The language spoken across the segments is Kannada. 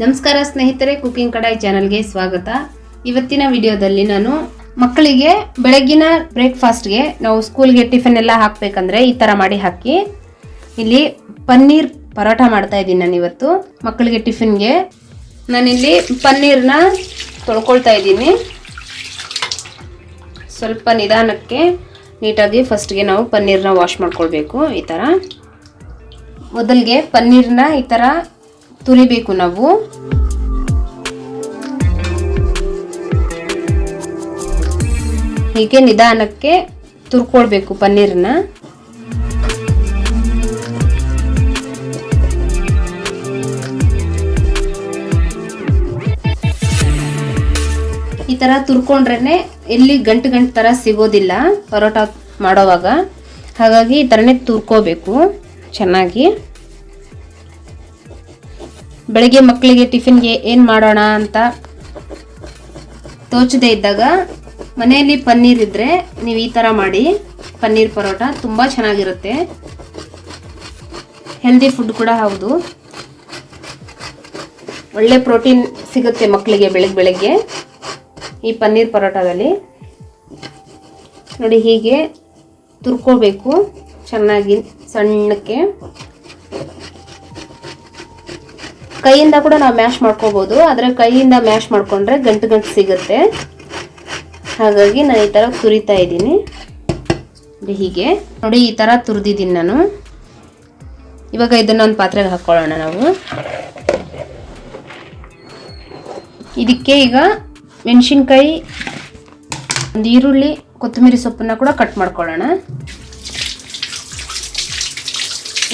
ನಮಸ್ಕಾರ ಸ್ನೇಹಿತರೆ ಕುಕಿಂಗ್ ಕಡಾಯಿ ಚಾನಲ್ಗೆ ಸ್ವಾಗತ. ಇವತ್ತಿನ ವಿಡಿಯೋದಲ್ಲಿ ನಾನು ಮಕ್ಕಳಿಗೆ ಬೆಳಗ್ಗಿನ ಬ್ರೇಕ್ಫಾಸ್ಟ್ಗೆ ನಾವು ಸ್ಕೂಲ್ಗೆ ಟಿಫಿನ್ ಎಲ್ಲ ಹಾಕ್ಬೇಕಂದ್ರೆ ಈ ಥರ ಮಾಡಿ ಹಾಕಿ. ಇಲ್ಲಿ ಪನ್ನೀರ್ ಪರೋಟ ಮಾಡ್ತಾ ಇದ್ದೀನಿ ನಾನು ಇವತ್ತು. ಮಕ್ಕಳಿಗೆ ಟಿಫಿನ್ಗೆ ನಾನಿಲ್ಲಿ ಪನ್ನೀರ್ನ ತೊಳ್ಕೊಳ್ತಾ ಇದ್ದೀನಿ. ಸ್ವಲ್ಪ ನಿಧಾನಕ್ಕೆ ನೀಟಾಗಿ ಫಸ್ಟ್ಗೆ ನಾವು ಪನ್ನೀರ್ನ ವಾಶ್ ಮಾಡ್ಕೊಳ್ಬೇಕು ಈ ಥರ. ಮೊದಲಿಗೆ ಪನ್ನೀರ್ನ ಈ ಥರ ತುರಿಬೇಕು ನಾವು. ಹೀಗೆ ನಿಧಾನಕ್ಕೆ ತುರ್ಕೊಳ್ಬೇಕು ಪನ್ನೀರ್ನ. ಈ ಥರ ತುರ್ಕೊಂಡ್ರೆ ಎಲ್ಲಿ ಗಂಟು ಗಂಟು ಥರ ಸಿಗೋದಿಲ್ಲ ಪರೋಟ ಮಾಡೋವಾಗ. ಹಾಗಾಗಿ ಈ ಥರನೇ ತುರ್ಕೋಬೇಕು ಚೆನ್ನಾಗಿ. ಬೆಳಗ್ಗೆ ಮಕ್ಕಳಿಗೆ ಟಿಫಿನ್ಗೆ ಏನು ಮಾಡೋಣ ಅಂತ ತೋಚದೇ ಇದ್ದಾಗ ಮನೆಯಲ್ಲಿ ಪನ್ನೀರ್ ಇದ್ದರೆ ನೀವು ಈ ಥರ ಮಾಡಿ. ಪನ್ನೀರ್ ಪರೋಟ ತುಂಬ ಚೆನ್ನಾಗಿರುತ್ತೆ. ಹೆಲ್ದಿ ಫುಡ್ ಕೂಡ ಹೌದು. ಒಳ್ಳೆ ಪ್ರೋಟೀನ್ ಸಿಗುತ್ತೆ ಮಕ್ಕಳಿಗೆ ಬೆಳಗ್ಗೆ ಬೆಳಗ್ಗೆ ಈ ಪನ್ನೀರ್ ಪರೋಟದಲ್ಲಿ. ನೋಡಿ ಹೀಗೆ ತುರ್ಕೋಬೇಕು ಚೆನ್ನಾಗಿ ಸಣ್ಣಕ್ಕೆ. ಕೈಯಿಂದ ಕೂಡ ನಾವು ಮ್ಯಾಶ್ ಮಾಡ್ಕೋಬಹುದು ಆದರೆ ಕೈಯಿಂದ ಮ್ಯಾಶ್ ಮಾಡ್ಕೊಂಡ್ರೆ ಗಂಟು ಗಂಟು ಸಿಗುತ್ತೆ. ಹಾಗಾಗಿ ನಾನು ಈ ಥರ ತುರಿತಾ ಇದ್ದೀನಿ. ಹೀಗೆ. ನೋಡಿ ಈ ಥರ ತುರಿದಿದ್ದೀನಿ ನಾನು. ಇವಾಗ ಇದನ್ನ ಒಂದು ಪಾತ್ರೆಗೆ ಹಾಕ್ಕೊಳ್ಳೋಣ ನಾವು. ಇದಕ್ಕೆ ಈಗ ಮೆಣಸಿನ್ಕಾಯಿ ಒಂದು ಈರುಳ್ಳಿ, ಕೊತ್ತಂಬರಿ ಸೊಪ್ಪನ್ನ ಕೂಡ ಕಟ್ ಮಾಡ್ಕೊಳ್ಳೋಣ.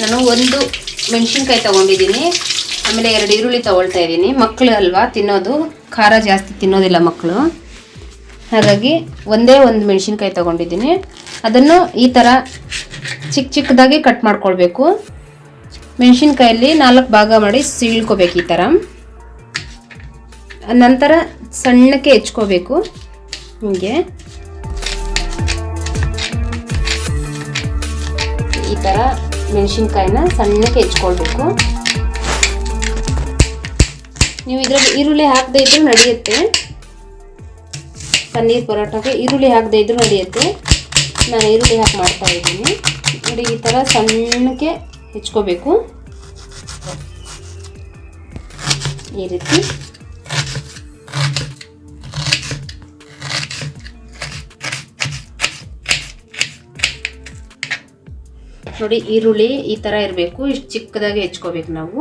ನಾನು ಒಂದು ಮೆಣಸಿನ್ಕಾಯಿ ತಗೊಂಡಿದ್ದೀನಿ. ಆಮೇಲೆ ಎರಡು ಈರುಳ್ಳಿ ತಗೊಳ್ತಾ ಇದ್ದೀನಿ. ಮಕ್ಕಳು ಅಲ್ವಾ, ತಿನ್ನೋದು. ಖಾರ ಜಾಸ್ತಿ ತಿನ್ನೋದಿಲ್ಲ ಮಕ್ಕಳು ಹಾಗಾಗಿ ಒಂದೇ ಒಂದು ಮೆಣಸಿನ್ಕಾಯಿ ತಗೊಂಡಿದ್ದೀನಿ. ಅದನ್ನು ಈ ಥರ ಚಿಕ್ಕ ಚಿಕ್ಕದಾಗಿ ಕಟ್ ಮಾಡ್ಕೊಳ್ಬೇಕು. ಮೆಣಸಿನ್ಕಾಯಲ್ಲಿ ನಾಲ್ಕು ಭಾಗ ಮಾಡಿ ಸೀಳ್ಕೋಬೇಕು ಈ ಥರ. ನಂತರ ಸಣ್ಣಕ್ಕೆ ಹೆಚ್ಕೋಬೇಕು. ಹೀಗೆ. ಈ ಥರ ಮೆಣಸಿನ್ಕಾಯಿನ ಸಣ್ಣಕ್ಕೆ ಹೆಚ್ಕೊಳ್ಬೇಕು. ನೀವು ಇದರಲ್ಲಿ ಈರುಳ್ಳಿ ಹಾಕದೇ ಇದ್ರೂ ನಡೆಯುತ್ತೆ. ಪನ್ನೀರ್ ಪರೋಟಕ್ಕೆ ಈರುಳ್ಳಿ ಹಾಕದೇ ಇದ್ರೂ ನಡೆಯುತ್ತೆ. ನಾನು ಈರುಳ್ಳಿ ಹಾಕಿ ಮಾಡ್ತಾ ಇದ್ದೀನಿ. ನೋಡಿ, ಈ ಥರ ಸಣ್ಣಕ್ಕೆ ಹೆಚ್ಕೋಬೇಕು. ಈ ರೀತಿ. ನೋಡಿ, ಈರುಳ್ಳಿ ಈ ಥರ ಇರಬೇಕು. ಇಷ್ಟು ಚಿಕ್ಕದಾಗಿ ಹೆಚ್ಕೋಬೇಕು ನಾವು.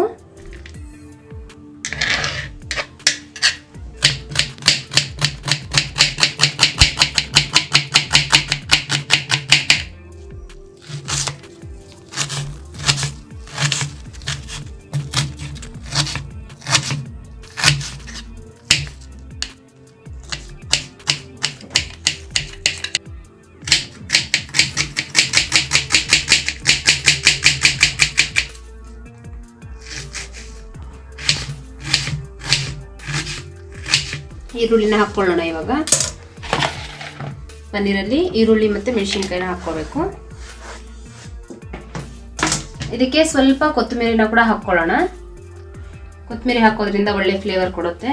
ಈರುಳ್ಳಿನ ಹಾಕ್ಕೊಳ್ಳೋಣ ಇವಾಗ. ಪನ್ನೀರಲ್ಲಿ ಈರುಳ್ಳಿ ಮತ್ತು ಮೆಣಸಿನ್ಕಾಯಿನ ಹಾಕ್ಕೋಬೇಕು. ಇದಕ್ಕೆ ಸ್ವಲ್ಪ ಕೊತ್ತಂಬರಿನ ಕೂಡ ಹಾಕ್ಕೊಳ್ಳೋಣ. ಕೊತ್ತಂಬರಿ ಹಾಕೋದ್ರಿಂದ ಒಳ್ಳೆ ಫ್ಲೇವರ್ ಕೊಡುತ್ತೆ.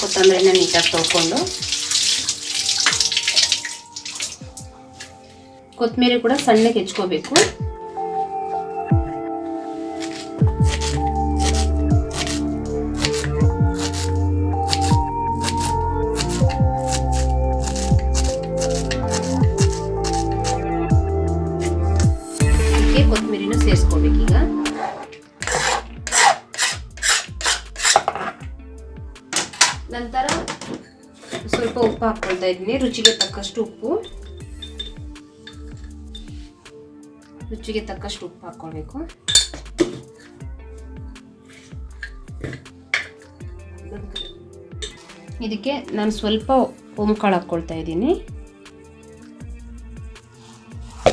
ಕೊತ್ತಂಬರಿನ ನೀಟಾಗಿ ತೊಳ್ಕೊಂಡು. ಕೊತ್ತಂಬರಿ ಕೂಡ ಸಣ್ಣಗೆ ಹೆಚ್ಕೋಬೇಕು. ನಂತರ ಸ್ವಲ್ಪ ಉಪ್ಪು ಹಾಕ್ಕೊಳ್ತಾ ಇದ್ದೀನಿ. ರುಚಿಗೆ ತಕ್ಕಷ್ಟು ಉಪ್ಪು. ರುಚಿಗೆ ತಕ್ಕಷ್ಟು ಉಪ್ಪು ಹಾಕ್ಕೊಳ್ಬೇಕು ಇದಕ್ಕೆ ನಾನು ಸ್ವಲ್ಪ ಓಂಕಾಳು ಹಾಕ್ಕೊಳ್ತಾ ಇದ್ದೀನಿ.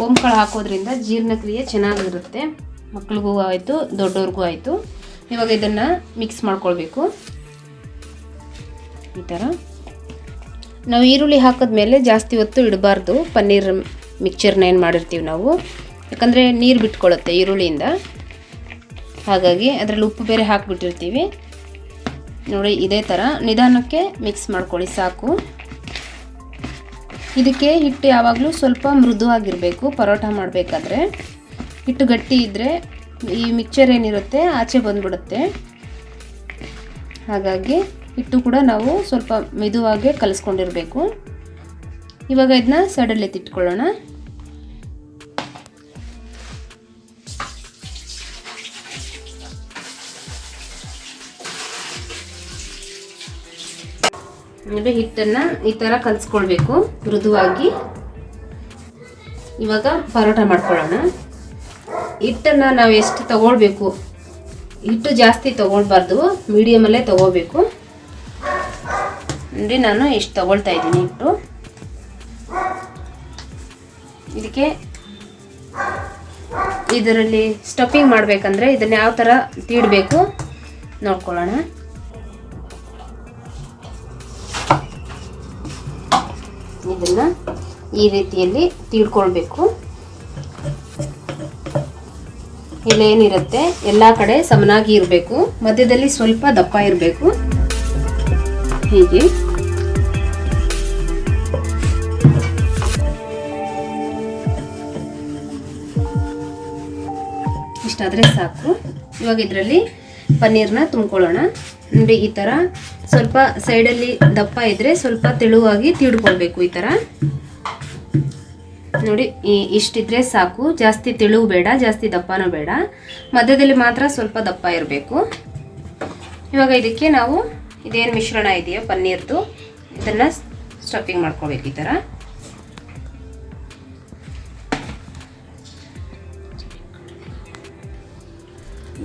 ಓಂಕಾಳು ಹಾಕೋದ್ರಿಂದ ಜೀರ್ಣಕ್ರಿಯೆ ಚೆನ್ನಾಗಿರುತ್ತೆ. ಮಕ್ಳಿಗೂ ಆಯಿತು, ದೊಡ್ಡವ್ರಿಗೂ ಆಯಿತು. ಇವಾಗ ಇದನ್ನು ಮಿಕ್ಸ್ ಮಾಡ್ಕೊಳ್ಬೇಕು. ಈ ಥರ ನಾವು ಈರುಳ್ಳಿ ಹಾಕಿದ್ಮೇಲೆ ಜಾಸ್ತಿ ಹೊತ್ತು ಇಡಬಾರ್ದು. ಪನ್ನೀರ್ ಮಿಕ್ಚರ್ನ ಏನು ಮಾಡಿರ್ತೀವಿ ನಾವು. ಯಾಕಂದರೆ ನೀರು ಬಿಟ್ಕೊಳ್ಳುತ್ತೆ ಈರುಳ್ಳಿಯಿಂದ. ಹಾಗಾಗಿ ಅದರಲ್ಲಿ ಉಪ್ಪು ಬೇರೆ ಹಾಕಿಬಿಟ್ಟಿರ್ತೀವಿ. ನೋಡಿ, ಇದೇ ಥರ ನಿಧಾನಕ್ಕೆ ಮಿಕ್ಸ್ ಮಾಡ್ಕೊಳ್ಳಿ, ಸಾಕು. ಇದಕ್ಕೆ ಹಿಟ್ಟು ಯಾವಾಗಲೂ ಸ್ವಲ್ಪ ಮೃದುವಾಗಿರಬೇಕು. ಪರೋಟ ಮಾಡಬೇಕಾದ್ರೆ. ಹಿಟ್ಟು ಗಟ್ಟಿ ಇದ್ದರೆ ಈ ಮಿಕ್ಚರ್ ಏನಿರುತ್ತೆ, ಆಚೆ ಬಂದ್ಬಿಡುತ್ತೆ. ಹಾಗಾಗಿ ಹಿಟ್ಟು ಕೂಡ ನಾವು ಸ್ವಲ್ಪ ಮೆದುವಾಗೆ ಕಲಿಸ್ಕೊಂಡಿರಬೇಕು. ಇವಾಗ ಇದನ್ನ ಸೈಡಲ್ಲಿ ಎತ್ತಿಟ್ಕೊಳ್ಳೋಣ ಅಂದರೆ ಹಿಟ್ಟನ್ನು ಈ ಥರ ಕಲಿಸ್ಕೊಳ್ಬೇಕು, ಮೃದುವಾಗಿ. ಇವಾಗ ಪರೋಟ ಮಾಡ್ಕೊಳ್ಳೋಣ. ಹಿಟ್ಟನ್ನು ನಾವು ಎಷ್ಟು ತಗೊಳ್ಬೇಕು? ಹಿಟ್ಟು ಜಾಸ್ತಿ ತಗೊಳ್ಬಾರ್ದು, ಮೀಡಿಯಮಲ್ಲೇ ತಗೋಬೇಕು ಅಂದರೆ ನಾನು ಇಷ್ಟು ತಗೊಳ್ತಾ ಇದ್ದೀನಿ ಇಟ್ಟು ಇದಕ್ಕೆ ಇದರಲ್ಲಿ ಸ್ಟಫಿಂಗ್ ಮಾಡಬೇಕಂದ್ರೆ ಇದನ್ನು ಯಾವ ಥರ ತೀಡಬೇಕು ನೋಡ್ಕೊಳ್ಳೋಣ. ಇದನ್ನು ಈ ರೀತಿಯಲ್ಲಿ ತೀಡ್ಕೊಳ್ಬೇಕು. ಇಲ್ಲೇನಿರುತ್ತೆ ಎಲ್ಲ ಕಡೆ ಸಮನಾಗಿ ಇರಬೇಕು. ಮಧ್ಯದಲ್ಲಿ ಸ್ವಲ್ಪ ದಪ್ಪ ಇರಬೇಕು. ಹೀಗೆ. ಸಾಕು. ಇವಾಗ ಇದರಲ್ಲಿ ಪನ್ನೀರ್ನ ತುಂಬ್ಕೊಳ್ಳೋಣ. ನೋಡಿ, ಈ ಥರ ಸ್ವಲ್ಪ ಸೈಡಲ್ಲಿ ದಪ್ಪ ಇದ್ದರೆ ಸ್ವಲ್ಪ ತೆಳುವಾಗಿ ತಿಳ್ಕೊಳ್ಬೇಕು ಈ ಥರ ನೋಡಿ ಇಷ್ಟಿದ್ರೆ ಸಾಕು. ಜಾಸ್ತಿ ತೆಳು ಬೇಡ, ಜಾಸ್ತಿ ದಪ್ಪನೂ ಬೇಡ. ಮಧ್ಯದಲ್ಲಿ ಮಾತ್ರ ಸ್ವಲ್ಪ ದಪ್ಪ ಇರಬೇಕು. ಇವಾಗ ಇದಕ್ಕೆ ನಾವು ಇದೇನು ಮಿಶ್ರಣ ಇದೆಯೋ ಪನ್ನೀರ್ದು, ಇದನ್ನು ಸ್ಟಫಿಂಗ್ ಮಾಡ್ಕೋಬೇಕು ಈ ಥರ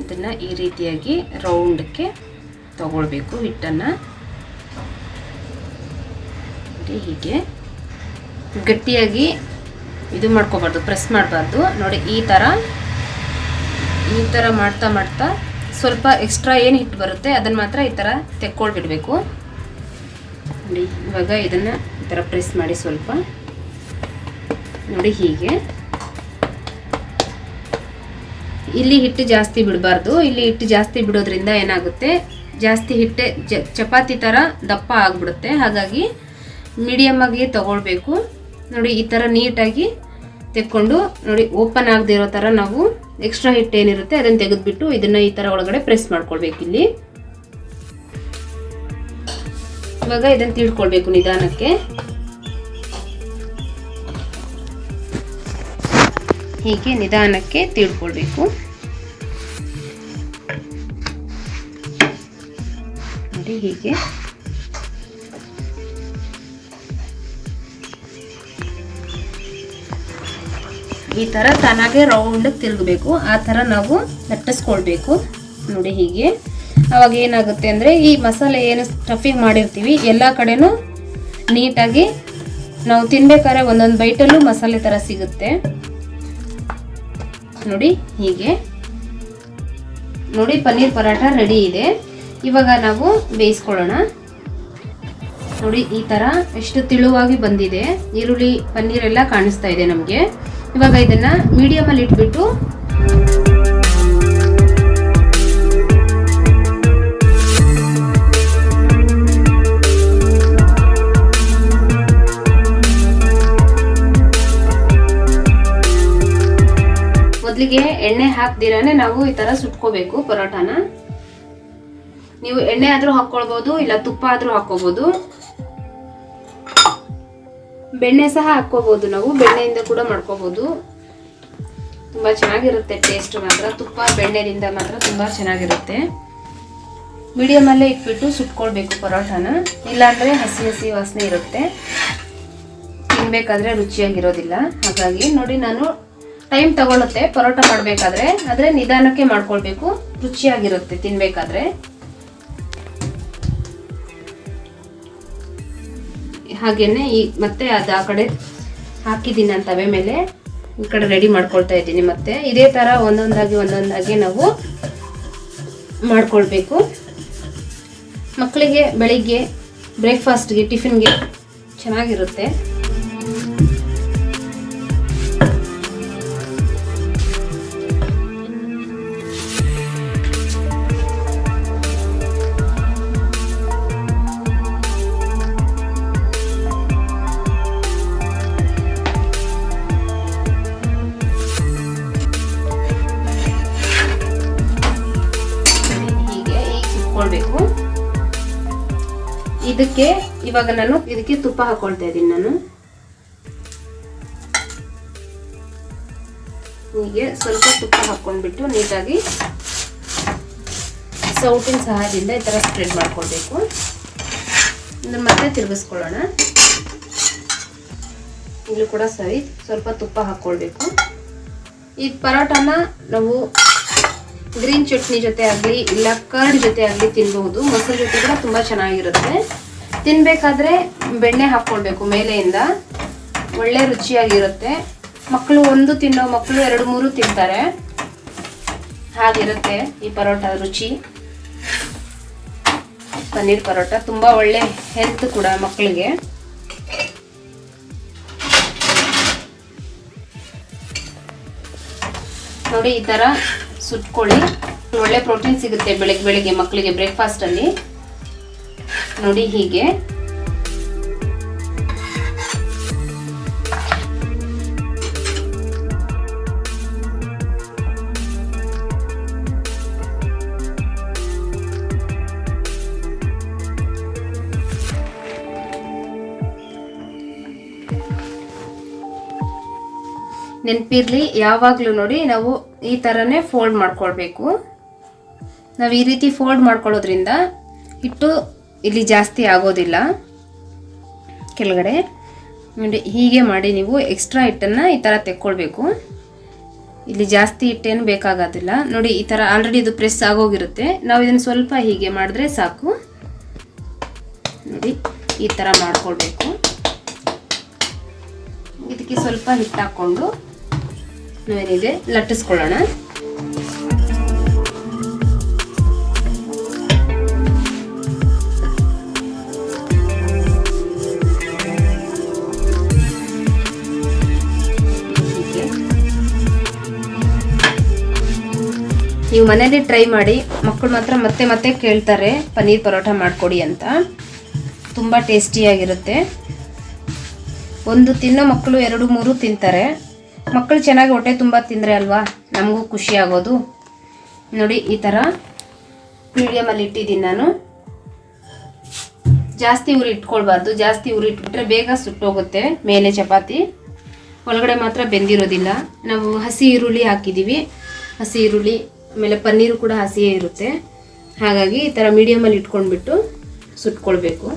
ಇದನ್ನು ಈ ರೀತಿಯಾಗಿ ರೌಂಡಕ್ಕೆ ತಗೊಳ್ಬೇಕು ಹಿಟ್ಟನ್ನು. ಹೀಗೆ. ಗಟ್ಟಿಯಾಗಿ ಇದು ಮಾಡ್ಕೋಬಾರ್ದು ಪ್ರೆಸ್ ಮಾಡಬಾರ್ದು. ನೋಡಿ ಈ ಥರ ಈ ಥರ ಮಾಡ್ತಾ ಮಾಡ್ತಾ ಸ್ವಲ್ಪ ಎಕ್ಸ್ಟ್ರಾ ಏನು ಹಿಟ್ಟು ಬರುತ್ತೆ ಅದನ್ನು ಮಾತ್ರ ಈ ಥರ ತೆಕ್ಕೊಳ್ಬಿಡ್ಬೇಕು. ನೋಡಿ ಇವಾಗ ಇದನ್ನು ಈ ಥರ ಪ್ರೆಸ್ ಮಾಡಿ ಸ್ವಲ್ಪ. ನೋಡಿ ಹೀಗೆ. ಇಲ್ಲಿ ಹಿಟ್ಟು ಜಾಸ್ತಿ ಬಿಡಬಾರ್ದು. ಇಲ್ಲಿ ಹಿಟ್ಟು ಜಾಸ್ತಿ ಬಿಡೋದ್ರಿಂದ ಏನಾಗುತ್ತೆ? ಜಾಸ್ತಿ ಹಿಟ್ಟೆ ಚಪಾತಿ ಥರ ದಪ್ಪ ಆಗಿಬಿಡುತ್ತೆ. ಹಾಗಾಗಿ ಮೀಡಿಯಮ್ ಆಗಿ ತಗೊಳ್ಬೇಕು. ನೋಡಿ, ಈ ಥರ ನೀಟಾಗಿ ತೆಕ್ಕೊಂಡು, ನೋಡಿ ಓಪನ್ ಆಗದಿರೋ ಥರ ನಾವು ಎಕ್ಸ್ಟ್ರಾ ಹಿಟ್ಟು ಏನಿರುತ್ತೆ ಅದನ್ನು ತೆಗೆದುಬಿಟ್ಟು ಇದನ್ನು ಈ ಥರ ಒಳಗಡೆ ಪ್ರೆಸ್ ಮಾಡ್ಕೊಳ್ಬೇಕು ಇಲ್ಲಿ. ಇವಾಗ ಇದನ್ನು ತಿಳ್ಕೊಳ್ಬೇಕು ನಿಧಾನಕ್ಕೆ. ಹೀಗೆ ನಿಧಾನಕ್ಕೆ ತಿಳ್ಕೊಳ್ಬೇಕು ನೋಡಿ ಹೀಗೆ. ಈ ಥರ ತಾನಾಗೆ ರೌಂಡ್ ತಿರುಗಬೇಕು. ಆ ಥರ ನಾವು ಲಟ್ಟಿಸ್ಕೊಳ್ಬೇಕು. ನೋಡಿ ಹೀಗೆ. ಅವಾಗ ಏನಾಗುತ್ತೆ ಅಂದರೆ ಈ ಮಸಾಲೆ ಏನು ಸ್ಟಫಿಂಗ್ ಮಾಡಿರ್ತೀವಿ, ಎಲ್ಲ ಕಡೆನೂ ನೀಟಾಗಿ ನಾವು ತಿನ್ಬೇಕಾದ್ರೆ ಒಂದೊಂದು ಬೈಟಲ್ಲೂ ಮಸಾಲೆ ಥರ ಸಿಗುತ್ತೆ. ನೋಡಿ, ಹೀಗೆ. ನೋಡಿ, ಪನ್ನೀರ್ ಪರಾಟ ರೆಡಿ ಇದೆ. ಇವಾಗ ನಾವು ಬೇಯಿಸ್ಕೊಳ್ಳೋಣ. ನೋಡಿ, ಈ ಥರ ಎಷ್ಟು ತಿಳುವಾಗಿ ಬಂದಿದೆ. ಈರುಳ್ಳಿ ಪನ್ನೀರ್ ಎಲ್ಲ ಕಾಣಿಸ್ತಾ ಇದೆ ನಮಗೆ. ಇವಾಗ ಇದನ್ನ ಮೀಡಿಯಮಲ್ಲಿ ಇಟ್ಬಿಟ್ಟು ಮೊದಲಿಗೆ ಎಣ್ಣೆ ಹಾಕ್ದಿರಾನೆ ನಾವು ಈ ತರ ಸುಟ್ಕೋಬೇಕು ಪರೋಟಾನ. ನೀವು ಎಣ್ಣೆ ಆದ್ರೂ ಹಾಕ್ಕೊಳ್ಬೋದು, ಇಲ್ಲ ತುಪ್ಪ ಆದ್ರೂ ಹಾಕ್ಕೋಬೋದು ಬೆಣ್ಣೆ ಸಹ ಹಾಕ್ಕೋಬೋದು ನಾವು, ಬೆಣ್ಣೆಯಿಂದ ಕೂಡ ಮಾಡ್ಕೋಬಹುದು ತುಂಬಾ ಚೆನ್ನಾಗಿರುತ್ತೆ ಟೇಸ್ಟ್ ಮಾತ್ರ, ತುಪ್ಪ ಬೆಣ್ಣೆದಿಂದ ಮಾತ್ರ ತುಂಬಾ ಚೆನ್ನಾಗಿರುತ್ತೆ. ಮೀಡಿಯಮಲ್ಲೇ ಇಟ್ಬಿಟ್ಟು ಸುಟ್ಕೊಳ್ಬೇಕು ಪರೋಟಾನ. ಇಲ್ಲಾಂದರೆ ಹಸಿ ಹಸಿ ವಾಸನೆ ಇರುತ್ತೆ. ತಿನ್ಬೇಕಾದ್ರೆ ರುಚಿಯಾಗಿರೋದಿಲ್ಲ. ಹಾಗಾಗಿ ನೋಡಿ ನಾನು ಟೈಮ್ ತಗೊಳುತ್ತೆ, ಪರೋಟ ಮಾಡಬೇಕಾದ್ರೆ. ಆದರೆ ನಿಧಾನಕ್ಕೆ ಮಾಡ್ಕೊಳ್ಬೇಕು. ರುಚಿಯಾಗಿರುತ್ತೆ ತಿನ್ಬೇಕಾದ್ರೆ. ಹಾಗೇನೆ ಈ ಮತ್ತೆ ಅದು ಆ ಕಡೆ ಹಾಕಿದ್ದೀನಿ ನಾನು ತವೆ ಮೇಲೆ. ಈ ಕಡೆ ರೆಡಿ ಮಾಡ್ಕೊಳ್ತಾ ಇದ್ದೀನಿ ಮತ್ತೆ. ಇದೇ ಥರ ಒಂದೊಂದಾಗಿ ಒಂದೊಂದಾಗಿ ನಾವು ಮಾಡ್ಕೊಳ್ಬೇಕು. ಮಕ್ಕಳಿಗೆ ಬೆಳಿಗ್ಗೆ ಬ್ರೇಕ್ಫಾಸ್ಟ್ಗೆ ಟಿಫಿನ್ಗೆ ಚೆನ್ನಾಗಿರುತ್ತೆ. ಇದಕ್ಕೆ ಇವಾಗ ನಾನು ಇದಕ್ಕೆ ತುಪ್ಪ ಹಾಕೊಳ್ತಾ ಇದ್ದೀನಿ ನಾನು. ಹೀಗೆ ಸ್ವಲ್ಪ ತುಪ್ಪ ಹಾಕೊಂಡ್ಬಿಟ್ಟು ನೀಟಾಗಿ ಸೌಟಿನ ಸಹಾಯದಿಂದ ಈ ಥರ ಸ್ಪ್ರೆಡ್ ಮಾಡ್ಕೊಳ್ಬೇಕು. ಮತ್ತೆ ತಿರುಗಿಸ್ಕೊಳ್ಳೋಣ. ಇಲ್ಲೂ ಕೂಡ ಸರಿ, ಸ್ವಲ್ಪ ತುಪ್ಪ ಹಾಕ್ಕೊಳ್ಬೇಕು. ಈ ಪರೋಟಾನ ನಾವು ಗ್ರೀನ್ ಚಟ್ನಿ ಜೊತೆ ಆಗಲಿ, ಇಲ್ಲ ಕರ್ಡ್ ಜೊತೆ ಆಗಲಿ ತಿನ್ಬಹುದು ಮೊಸರು ಜೊತೆ ಕೂಡ ತುಂಬ ಚೆನ್ನಾಗಿರುತ್ತೆ. ತಿನ್ಬೇಕಾದ್ರೆ ಬೆಣ್ಣೆ ಹಾಕ್ಕೊಳ್ಬೇಕು ಮೇಲೆಯಿಂದ. ಒಳ್ಳೆ ರುಚಿಯಾಗಿರುತ್ತೆ. ಮಕ್ಕಳು ಒಂದು ತಿನ್ನೋ ಮಕ್ಕಳು ಎರಡು ಮೂರು ತಿಂತಾರೆ. ಹಾಗಿರುತ್ತೆ ಈ ಪರೋಟ ರುಚಿ. ಪನ್ನೀರ್ ಪರೋಟ ತುಂಬ ಒಳ್ಳೆ ಹೆಲ್ತ್ ಕೂಡ ಮಕ್ಕಳಿಗೆ ನೋಡಿ ಈ ಥರ ಸುಟ್ಕೊಳ್ಳಿ. ಒಳ್ಳೆ ಪ್ರೋಟೀನ್ ಸಿಗುತ್ತೆ ಬೆಳಗ್ಗೆ ಬೆಳಿಗ್ಗೆ ಮಕ್ಕಳಿಗೆ ಬ್ರೇಕ್ಫಾಸ್ಟಲ್ಲಿ ನೋಡಿ ಹೀಗೆ. ನೆನ್ಪಿರ್ಲಿ, ಯಾವಾಗಲೂ ನೋಡಿ ನಾವು ಈ ಥರನೇ ಫೋಲ್ಡ್ ಮಾಡ್ಕೊಳ್ಬೇಕು. ನಾವು ಈ ರೀತಿ ಫೋಲ್ಡ್ ಮಾಡ್ಕೊಳ್ಳೋದ್ರಿಂದ ಹಿಟ್ಟು ಇಲ್ಲಿ ಜಾಸ್ತಿ ಆಗೋದಿಲ್ಲ. ಕೆಳಗಡೆ. ನೋಡಿ, ಹೀಗೆ ಮಾಡಿ ನೀವು ಎಕ್ಸ್ಟ್ರಾ ಹಿಟ್ಟನ್ನು ಈ ಥರ ತೆಕ್ಕೊಳ್ಬೇಕು. ಇಲ್ಲಿ ಜಾಸ್ತಿ ಹಿಟ್ಟೇನು ಬೇಕಾಗೋದಿಲ್ಲ. ನೋಡಿ, ಈ ಥರ ಆಲ್ರೆಡಿ ಇದು ಪ್ರೆಸ್ ಆಗೋಗಿರುತ್ತೆ. ನಾವು ಇದನ್ನು ಸ್ವಲ್ಪ ಹೀಗೆ ಮಾಡಿದ್ರೆ ಸಾಕು. ನೋಡಿ, ಈ ಥರ ಮಾಡ್ಕೊಳ್ಬೇಕು. ಇದಕ್ಕೆ ಸ್ವಲ್ಪ ಹಿಟ್ಟು ಹಾಕ್ಕೊಂಡು ನಾವೇನಿದೆ ಲಟ್ಟಿಸ್ಕೊಳ್ಳೋಣ. ನೀವು ಮನೇಲಿ ಟ್ರೈ ಮಾಡಿ ಮಕ್ಕಳು ಮಾತ್ರ ಮತ್ತೆ ಮತ್ತೆ ಕೇಳ್ತಾರೆ, ಪನ್ನೀರ್ ಪರೋಟ ಮಾಡಿಕೊಡಿ ಅಂತ. ತುಂಬ ಟೇಸ್ಟಿಯಾಗಿರುತ್ತೆ ಒಂದು ತಿನ್ನೋ ಮಕ್ಕಳು ಎರಡು, ಮೂರು ತಿಂತಾರೆ. ಮಕ್ಕಳು ಚೆನ್ನಾಗಿ ಹೊಟ್ಟೆ ತುಂಬ ತಿಂದರೆ ಅಲ್ವಾ? ನಮಗೂ ಖುಷಿ ಆಗೋದು. ನೋಡಿ, ಈ ಥರ ಮೀಡಿಯಮಲ್ಲಿ ಇಟ್ಟಿದ್ದೀನಿ ನಾನು. ಜಾಸ್ತಿ ಉರಿ ಇಟ್ಕೊಳ್ಬಾರ್ದು. ಜಾಸ್ತಿ ಉರಿ ಇಟ್ಬಿಟ್ರೆ ಬೇಗ ಸುಟ್ಟೋಗುತ್ತೆ, ಮೇಲೆ ಚಪಾತಿ. ಒಳಗಡೆ ಮಾತ್ರ ಬೆಂದಿರೋದಿಲ್ಲ. ನಾವು ಹಸಿ ಈರುಳ್ಳಿ ಹಾಕಿದ್ದೀವಿ. ಹಸಿ ಈರುಳ್ಳಿ ಆಮೇಲೆ ಪನ್ನೀರು ಕೂಡ ಹಸಿಯೇ ಇರುತ್ತೆ. ಹಾಗಾಗಿ ಈ ಥರ ಮೀಡಿಯಮಲ್ಲಿ ಇಟ್ಕೊಂಡ್ಬಿಟ್ಟು ಸುಟ್ಕೊಳ್ಬೇಕು.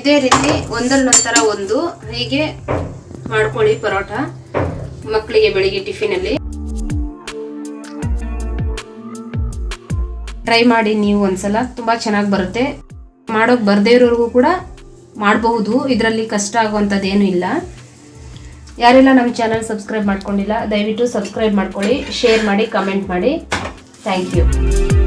ಇದೇ ರೀತಿ ಒಂದರ ನಂತರ ಒಂದು ಹೀಗೆ ಮಾಡ್ಕೊಳ್ಳಿ ಪರೋಟ ಮಕ್ಕಳಿಗೆ ಬೆಳಿಗ್ಗೆ ಟಿಫಿನಲ್ಲಿ ಟ್ರೈ ಮಾಡಿ ನೀವು ಒಂದ್ಸಲ, ತುಂಬ ಚೆನ್ನಾಗಿ ಬರುತ್ತೆ. ಮಾಡೋಕೆ ಬರದೇ ಇರೋರಿಗೂ ಕೂಡ ಮಾಡಬಹುದು, ಇದರಲ್ಲಿ ಕಷ್ಟ ಆಗುವಂಥದ್ದೇನು ಇಲ್ಲ. ಯಾರೆಲ್ಲ ನಮ್ಮ ಚಾನಲ್ ಸಬ್ಸ್ಕ್ರೈಬ್ ಮಾಡ್ಕೊಂಡಿಲ್ಲ ದಯವಿಟ್ಟು ಸಬ್ಸ್ಕ್ರೈಬ್ ಮಾಡ್ಕೊಳ್ಳಿ ಶೇರ್ ಮಾಡಿ ಕಮೆಂಟ್ ಮಾಡಿ. Thank you